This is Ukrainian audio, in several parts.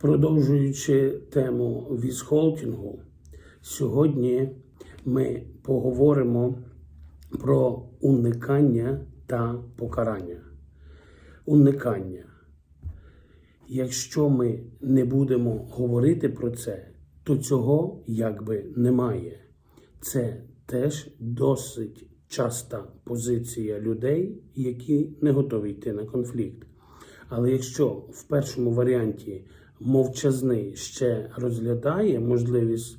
Продовжуючи тему візхолтінгу, сьогодні ми поговоримо про уникання та покарання. Уникання. Якщо ми не будемо говорити про це, то цього якби немає. Це теж досить часта позиція людей, які не готові йти на конфлікт. Але якщо в першому варіанті мовчазний ще розглядає можливість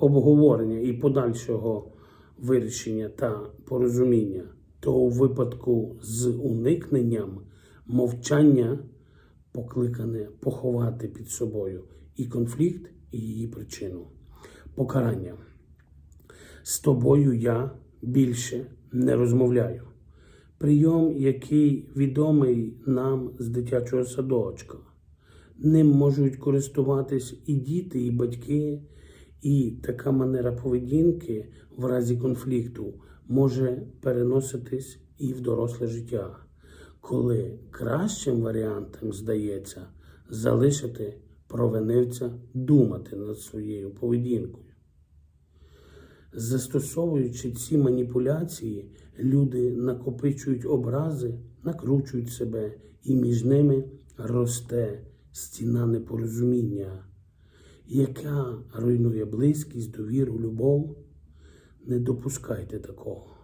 обговорення і подальшого вирішення та порозуміння, то у випадку з уникненням мовчання покликане поховати під собою і конфлікт, і її причину. Покарання. З тобою я більше не розмовляю. Прийом, який відомий нам з дитячого садочка. Ним можуть користуватись і діти, і батьки, і така манера поведінки в разі конфлікту може переноситись і в доросле життя, коли кращим варіантом здається залишити провинивця думати над своєю поведінкою. Застосовуючи ці маніпуляції, люди накопичують образи, накручують себе, і між ними росте стіна непорозуміння, яка руйнує близькість, довіру, любов. Не допускайте такого.